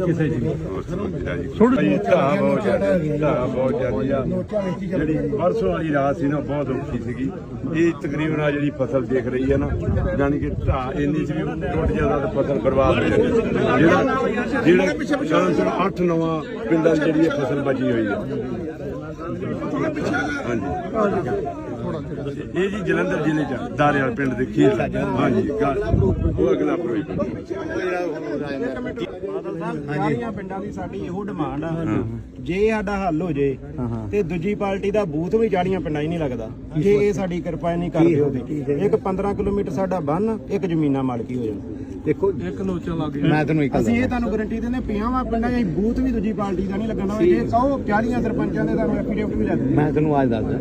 ਕਿਸੇ ਜੀ ਥੋੜੀ ਢਾਹ ਬਹੁਤ ਜ਼ਿਆਦਾ ਢਾਹ ਬਹੁਤ ਜ਼ਿਆਦੀ ਜਿਹੜੀ ਪਰਸੋਂ ਵਾਲੀ ਰਾਤ ਸੀ ਨਾ ਬਹੁਤ ਔਖੀ ਸੀਗੀ। ਇਹ ਤਕਰੀਬਨ ਆ ਜਿਹੜੀ ਫਸਲ ਦੇਖ ਰਹੀ ਹੈ ਨਾ ਯਾਨੀ ਕਿ ਢਾਹ ਇੰਨੀ ਸੀ ਵੀ ਟੁੱਟ ਜਾਂਦਾ ਤਾਂ ਫਸਲ ਬਰਬਾਦ ਹੋ ਜਾਂਦੀ ਜਿਹੜਾ ਜਿਹੜਾ ਚਾਂਸ 8 ਨਵਾਂ ਪਿੰਡਾਂ ਜਿਹੜੀ ਫਸਲ ਬਚੀ ਹੋਈ ਹੈ ਹਾਂਜੀ। ਇਹ ਜੀ ਜਲੰਧਰ ਜ਼ਿਲ੍ਹੇ ਚ ਦਾਰੇਵਾਲ ਪਿੰਡ ਦੇ ਖੀਰ ਹਾਂਜੀ ਗਾ- ਉਹ ਅਗਲਾ ਪ੍ਰੋਜੈਕਟ। ਸਾਰੀਆਂ ਪਿੰਡਾਂ ਦੀ ਸਾਡੀ ਇਹੋ ਡਿਮਾਂਡ ਆ। ਜੇ ਸਾਡਾ ਹੱਲ ਹੋ ਜੇ ਤੇ ਦੂਜੀ ਪਾਰਟੀ ਦਾ ਬੂਥ ਵੀ ਜਾੜੀਆਂ ਪਿੰਡਾਂ ਹੀ ਨਹੀਂ ਲੱਗਦਾ। ਜੇ ਇਹ ਸਾਡੀ ਕਿਰਪਾ ਨਹੀਂ ਕਰਦੇ ਉਹਦੇ ਇੱਕ 15 ਕਿਲੋਮੀਟਰ ਸਾਡਾ ਬੰਨ ਇੱਕ ਜ਼ਮੀਨਾਂ ਮਾਲਕੀ ਹੋ ਜਾਣ। ਦੇਖੋ ਇੱਕ ਲੋਚਾ ਲੱਗ ਗਿਆ ਮੈਂ ਤੁਹਾਨੂੰ ਇੱਕ ਗੱਲ ਅਸੀਂ ਇਹ ਤੁਹਾਨੂੰ ਗਾਰੰਟੀ ਦਿੰਦੇ ਪਿਆਵਾਂ ਪਿੰਡਾਂ 'ਚ ਬੂਥ ਵੀ ਦੂਜੀ ਪਾਰਟੀ ਦਾ ਨਹੀਂ ਲੱਗਣਾ ਜੇ ਕਹੋ 40 ਸਰਪੰਚਾਂ ਦੇ ਤੁਹਾਨੂੰ ਐਫੀਡੇਵਿਟ ਵੀ ਲੱਗਦੇ ਮੈਂ ਤੁਹਾਨੂੰ ਅੱਜ ਦੱਸਦਾ।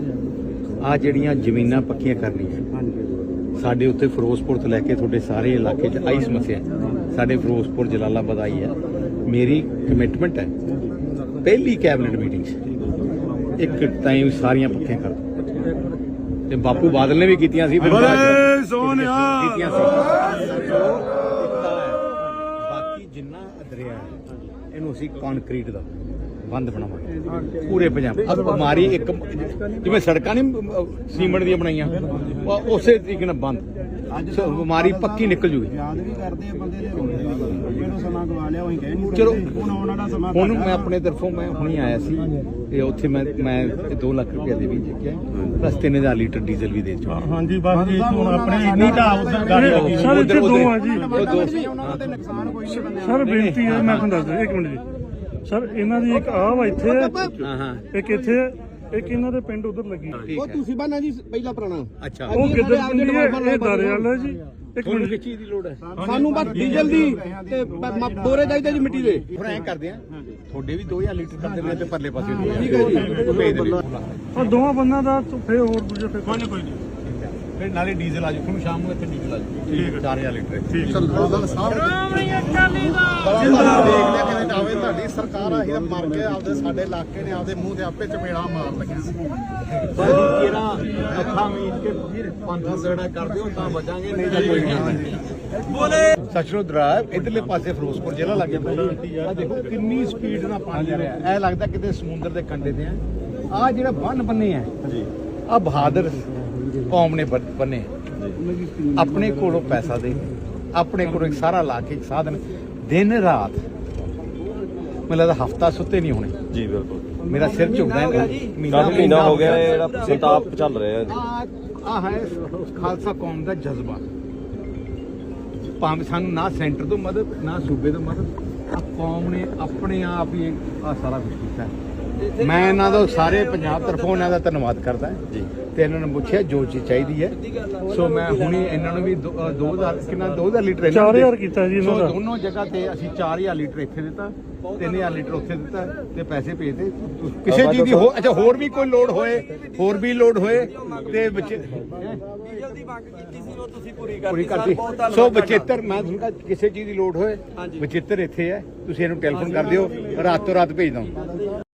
ਆ ਜਿਹੜੀਆਂ ਜ਼ਮੀਨਾਂ ਪੱਕੀਆਂ ਕਰਨੀਆਂ ਹਾਂਜੀ। ਸਾਡੇ ਉੱਤੇ ਫਿਰੋਜ਼ਪੁਰ ਤੋਂ ਲੈ ਕੇ ਤੁਹਾਡੇ ਸਾਰੇ ਇਲਾਕੇ 'ਚ ਆਈ ਸਮੱਸਿਆ। ਸਾਡੇ ਫਿਰੋਜ਼ਪੁਰ ਜਲਾਲਾਬਾਦ ਆਈ ਹੈ। ਮੇਰੀ ਕਮਿਟਮੈਂਟ ਹੈ। ਪਹਿਲੀ ਕੈਬਨਿਟ ਮੀਟਿੰਗ 'ਚ ਇੱਕ ਟਾਈਮ ਸਾਰੀਆਂ ਪੱਕੀਆਂ ਕਰ। ਤੇ ਬਾਪੂ ਬਾਦਲ ਨੇ ਵੀ ਕੀਤੀਆਂ ਸੀ ਫਿਰ ਕੀਤੀਆਂ ਸੀ। ਬਾਕੀ ਜਿੰਨਾ ਹੈ ਇਹਨੂੰ ਅਸੀਂ ਕੰਕਰੀਟ ਦਾ ਬੰਦ ਬਣਾਵਾਂਗੇ। ਪੂਰੇ ਪੰਜਾਬ। ਅਬ ਬਿਮਾਰੀ ਇੱਕ ਜਿਵੇਂ ਸੜਕਾਂ ਨਹੀਂ ਸੀਮੈਂਟ ਦੀਆਂ ਬਣਾਈਆਂ ਉਸੇ ਤਰੀਕੇ ਨਾਲ ਬੰਦ। ਬਿਮਾਰੀ ਪੱਕੀ ਨਿਕਲ ਜੂਗੀ। ਯਾਦ ਵੀ ਕਰਦੇ ਆ ਬੰਦੇ ਦੇ ਜਿਹੜਾ ਸਮਾਂ ਗਵਾ ਲਿਆ ਉਹੀ ਕਹਿ ਨਹੀਂ ਚਲੋ। ਹੁਣ ਆਉਣ ਵਾਲਾ ਸਮਾਂ ਹੁਣ ਮੈਂ ਆ। ਆਪਣੇ ਤਰਫੋਂ ਮੈਂ ਹੁਣੀ ਆਇਆ ਸੀ ਤੇ ਉੱਥੇ ਮੈਂ ਮੈਂ 2 ਲੱਖ ਰੁਪਏ ਦੇ ਵੀ ਜਿੱਕਿਆ ਪਲੱਸ 3000 ਲੀਟਰ ਡੀਜ਼ਲ ਵੀ ਦੇ ਚੁੱਕਾ। ਹਾਂਜੀ ਬਸ ਜੀ ਹੁਣ ਆਪਣੇ ਇੰਨੀ ਢਾਹ ਉਧਰ ਗੱਲ ਲੱਗੀ ਸਰ, ਇੱਥੇ ਦੋ ਆ ਜੀ। ਉਹ ਦੋ ਉਹਨਾਂ ਦਾ ਨੁਕਸਾਨ ਕੋਈ ਨਹੀਂ ਬੰਦੇ ਸਰ ਬੇਨਤੀ ਹੈ ਮੈਂ ਤੁਹਾਨੂੰ ਇੱਕ ਮਿੰਟ ਜੀ। ਸਰ ਇਹਨਾਂ ਦੀ ਇੱਕ ਆਹ ਵਾ ਇੱਥੇ ਹੈ, ਹਾਂ ਹਾਂ। ਇੱਕ ਇੱਥੇ ਹੈ, ਇੱਕ ਇਹਨਾਂ ਦੇ ਪਿੰਡ ਉਧਰ ਲੱਗੀ। ਠੀਕ ਹੈ। ਤੁਸੀਂ ਬਾਨਾ ਜੀ ਪਹਿਲਾ ਪੁਰਾਣਾ। ਅੱਛਾ। ਉਹ ਕਿੱਧਰ ਪਿੰਡੀ ਹੈ ਇਹ ਹੈ ਜੀ? ਇੱਕ ਤੁਹਾਨੂੰ ਮਿੰਟ। ਕਿਸ ਚੀਜ਼ ਦੀ ਲੋੜ ਹੈ? ਸਾਨੂੰ ਬਸ ਡੀਜ਼ਲ ਦੀ ਤੇ ਬੋਰੇ ਚਾਹੀਦੇ ਜੀ ਮਿੱਟੀ ਦੇ। ਹੁਣ ਐਂ ਕਰਦੇ ਆ ਤੁਹਾਡੇ ਵੀ 2000 ਲੀਟਰ ਕਰ ਆ ਤੇ ਪਰਲੇ ਪਾਸੇ ਠੀਕ ਹੈ ਜੀ। ਭੇਜ ਉਹ ਦੋਵਾਂ ਬੰਨਾਂ ਦਾ ਤਾਂ ਫੇਰ ਹੋਰ ਦੂਜੇ ਫੇਰ ਕੋਈ ਨਹੀਂ ਕੋਈ ਨਹੀਂ ਫਿਰ ਨਾਲੇ ਡੀਜ਼ਲ ਆ ਜਾਊ ਤੁਹਾਨੂੰ ਸ਼ਾਮ ਨੂੰ ਇੱਥੇ ਡੀਜ਼ਲ ਆ ਜਾਊ ਠੀਕ ਹੈ। 4000 ਲੀਟਰ ਦੇਖ ਲਿਆ ਕਿਵੇਂ ਜਾਵੇ ਤੁਹਾਡੀ ਸਰਕਾਰ। ਆ ਇਹ ਮਰ ਕੇ ਆਪਦੇ ਸਾਡੇ ਇਲਾਕੇ ਨੇ ਆਪਦੇ ਮੂੰਹ ਤੇ ਆਪੇ ਚਪੇੜਾ ਮਾਰ ਲੱਗਿਆ ਜਿਹੜਾ ਅੱਖਾਂ ਮੀਚ ਕੇ ਪੰਥਾ ਸੜਾ ਕਰ ਦਿਓ ਤਾਂ ਬਚਾਂਗੇ ਨਹੀਂ ਤਾਂ ਕੋਈ ਨਹੀਂ। ਬੋਲੇ। ਸਚਰੋ ਦਰਾਬ ਇਧਰਲੇ ਪਾਸੇ ਫਿਰੋਜ਼ਪੁਰ ਜ਼ਿਲ੍ਹਾ ਲੱਗ ਜਾਂਦਾ ਆ ਦੇਖੋ ਕਿੰਨੀ ਸਪੀਡ ਨਾਲ ਪਾਣੀ ਆ ਰਿਹਾ। ਐ ਲੱਗਦਾ ਕਿਤੇ ਸਮੁੰਦਰ ਦੇ ਕੰਢੇ ਤੇ ਆ। ਆ ਜਿਹੜਾ ਬੰਨ ਬੰਨੇ ਆ ਜੀ ਆ ਬਹਾਦਰ ਕੌਮ ਨੇ ਬਣ- ਬੰਨੇ। ਆਪਣੇ ਕੋਲੋਂ ਪੈਸਾ ਦੇ ਆਪਣੇ ਕੋਲੋਂ ਇੱਕ ਸਾਰਾ ਲਾ ਕੇ ਇੱਕ ਸਾਧਨ। ਦਿਨ ਰਾਤ ਮੈਨੂੰ ਲੱਗਦਾ ਹਫਤਾ ਸੁੱਤੇ ਨਹੀਂ ਹੋਣੇ। ਜੀ ਬਿਲਕੁਲ। ਮੇਰਾ ਸਿਰ ਝੁਕਦਾ ਹੈ। ਮਹੀਨਾ ਹੋ ਗਿਆ ਇਹ ਜਿਹੜਾ ਸੰਤਾਪ ਚੱਲ ਰਿਹਾ ਹੈ ਆ ਆ ਹੈ ਖਾਲਸਾ ਕੌਮ ਦਾ ਜਜ਼ਬਾ। ਭਾਵੇਂ ਸਾਨੂੰ ਨਾ ਸੈਂਟਰ ਤੋਂ ਮਦਦ ਨਾ ਸੂਬੇ ਤੋਂ ਮਦਦ ਆ ਕੌਮ ਨੇ ਆਪਣੇ ਆਪ ਹੀ ਆ ਸਾਰਾ ਕੁਝ ਕੀਤਾ ਹੈ। ਮੈਂ ਇਹਨਾਂ ਦਾ ਸਾਰੇ ਪੰਜਾਬ ਤਰਫੋਂ ਇਹਨਾਂ ਦਾ ਧੰਨਵਾਦ ਕਰਦਾ ਜੀ। ਤੇ ਇਹਨਾਂ ਨੂੰ ਪੁੱਛਿਆ ਜੋ ਚੀਜ਼ ਚਾਹੀਦੀ ਹੈ। ਸੋ ਮੈਂ ਹੁਣੀ ਇਹਨਾਂ ਨੂੰ ਵੀ 2000 ਕਿੰਨਾ 2000 ਲੀਟਰ ਇਹਨਾਂ ਨੂੰ 4000 ਦੇ- ਕੀਤਾ ਜੀ ਇਹਨਾਂ ਸੋ ਦਾ। ਦੋਨੋਂ ਜਗ੍ਹਾ ਤੇ ਅਸੀਂ 4000 ਲੀਟਰ ਇੱਥੇ ਦਿੱਤਾ 3000 ਲੀਟਰ ਉੱਥੇ ਦਿੱਤਾ ਤੇ ਪੈਸੇ ਭੇਜਦੇ। ਕਿਸੇ ਚੀਜ਼ ਦੀ ਹੋ ਅੱਛਾ ਹੋਰ ਵੀ ਕੋਈ ਲੋਡ ਹੋਏ ਹੋਰ ਵੀ ਲੋਡ ਹੋਏ ਤੇ ਵਿੱਚ ਪੂਰੀ ਕਰਤੀ। ਸੋ 75 ਮੈਂ ਤੁਹਾਨੂੰ ਕਿਹਾ ਕਿਸੇ ਚੀਜ਼ ਦੀ ਲੋਡ ਹੋਏ 75 ਇੱਥੇ ਹੈ। ਤੁਸੀਂ ਇਹਨੂੰ ਟੈਲੀਫੋਨ ਕਰ ਦਿਓ ਰਾਤੋਂ ਰਾਤ ਭੇਜ ਦਵਾਂ